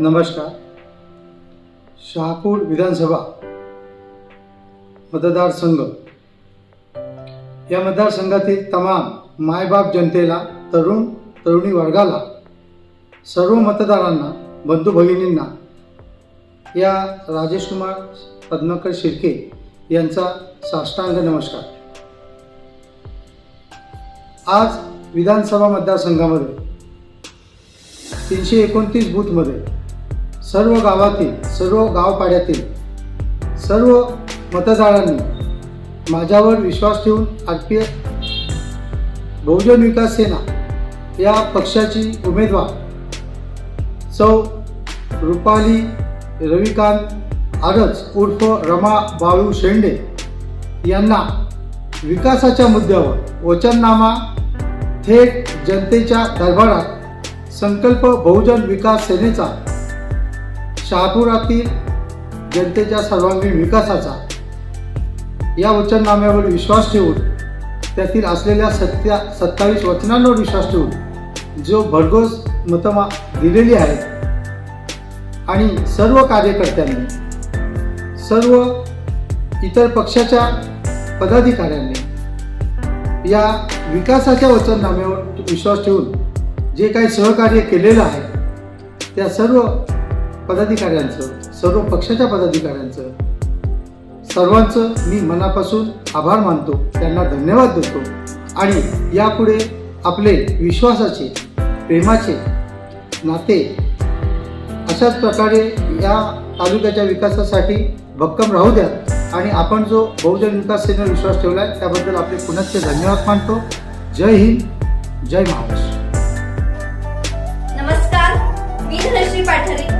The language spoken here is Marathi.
नमस्कार. शहापूर विधानसभा मतदारसंघ. या मतदारसंघातील तमाम मायबाप जनतेला तरुण तरुणी वर्गाला सर्व मतदारांना बंधू भगिनींना या राजेश कुमार शिर्के यांचा साष्टांग नमस्कार. आज विधानसभा मतदारसंघामध्ये तीनशे एकोणतीस बूथमध्ये सर्व गावातील सर्व गावपाड्यातील सर्व मतदारांनी माझ्यावर विश्वास ठेवून आर पी बहुजन विकास सेना या पक्षाची उमेदवार सौ रुपाली रविकांत आरज उर्फ रमा बाळू शेंडे यांना विकासाच्या मुद्द्यावर वचननामा थेट जनतेच्या दरबारात संकल्प बहुजन विकास सेनेचा शहापुरातील जनतेच्या सर्वांगीण विकासाचा या वचननाम्यावर विश्वास ठेवून त्यातील असलेल्या सत्या सत्तावीस वचनांवर विश्वास ठेवून जो भरघोस मतमा दिलेली आहेत आणि सर्व कार्यकर्त्यांनी सर्व इतर पक्षाच्या पदाधिकाऱ्यांनी या विकासाच्या वचननाम्यावर विश्वास ठेवून जे काही सहकार्य केलेलं आहे त्या सर्व पदाधिकाऱ्यांचं सर्व पक्षाच्या पदाधिकाऱ्यांचं. सर्वांचं मी मनापासून आभार मानतो त्यांना धन्यवाद देतो. आणि यापुढे आपले विश्वासाचे प्रेमाचे नाते अशाच प्रकारे या तालुक्याच्या विकासासाठी भक्कम राहू द्या आणि आपण जो बहुजन विकास सेनेवर विश्वास ठेवला आहे त्याबद्दल आपले पुनश्च धन्यवाद मानतो. जय हिंद जय महाराष्ट्र. नमस्कार मी धनश्री पाठारे.